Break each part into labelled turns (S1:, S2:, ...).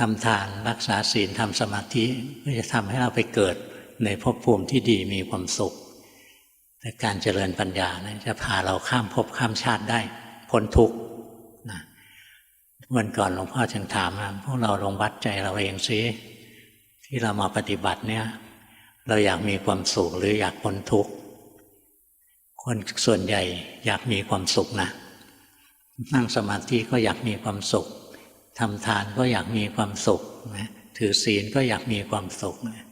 S1: ทำทานรักษาศีลทำสมาธิก็จะทำให้เราไปเกิดในภพภูมิที่ดีมีความสุข แต่การเจริญปัญญานะจะพาเราข้ามภพข้ามชาติได้พ้นทุกข์นะวันก่อนหลวงพ่อจึงถามว่าพวกเราลงวัดใจเราเองสิที่เรามาปฏิบัติเนี่ย เราอยากมีความสุขหรืออยากพ้นทุกข์คนส่วนใหญ่อยากมีความสุขนะ นั่งสมาธิก็อยากมีความสุข ทำทานก็อยากมีความสุขนะถือศีลก็อยากมีความสุขนะ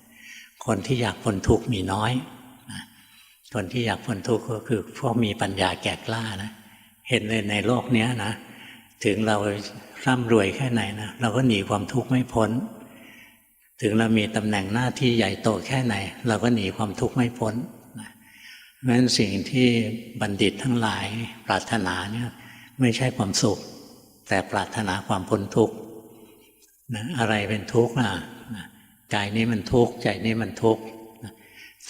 S1: คนที่อยากพ้นทุกข์มีน้อยนะคนที่อยากพ้นทุกข์ก็คือพวกมีปัญญาแก่กล้านะเห็นเลยในโลกเนี้ยนะถึงเราร่ำรวยแค่ไหนนะเราก็หนีความทุกข์ไม่พ้น ถึงเรามีตำแหน่งหน้าที่ใหญ่โตแค่ไหน เราก็หนีความทุกข์ไม่พ้นนะเพราะฉะนั้นสิ่งที่บัณฑิตทั้งหลายปรารถนาเนี่ยไม่ใช่ความสุข แต่ปรารถนาความพ้นทุกข์นะอะไรเป็นทุกข์ล่ะนะกายนี้มันทุกข์ใจนี้มันทุกข์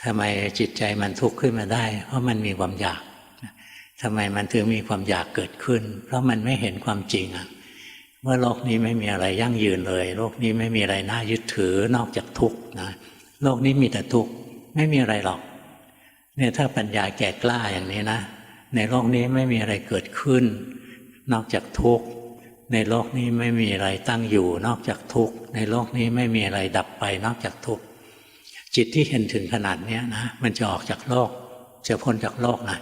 S1: ทำไมจิตใจมันทุกข์ขึ้นมาได้ เพราะมันมีความอยากทำไมมันถึงมีความอยากเกิดขึ้น เพราะมันไม่เห็นความจริงอะว่าโลกนี้ไม่มีอะไรยั่งยืนเลย โลกนี้ไม่มีอะไรน่ายึดถือนอกจากทุกข์นะโลกนี้มีแต่ทุกข์ไม่มีอะไรหรอก เนี่ยถ้าปัญญาแก่กล้าอย่างนี้นะ ในโลกนี้ไม่มีอะไรเกิดขึ้น นอกจากทุกข์ ในโลกนี้ไม่มีอะไรตั้งอยู่ นอกจากทุกข์ ในโลกนี้ไม่มีอะไรดับไปนอกจากทุกข์ จิตที่เห็นถึงขนาดนี้นะ มันจะออกจากโลก จะพ้นจากโลกนะ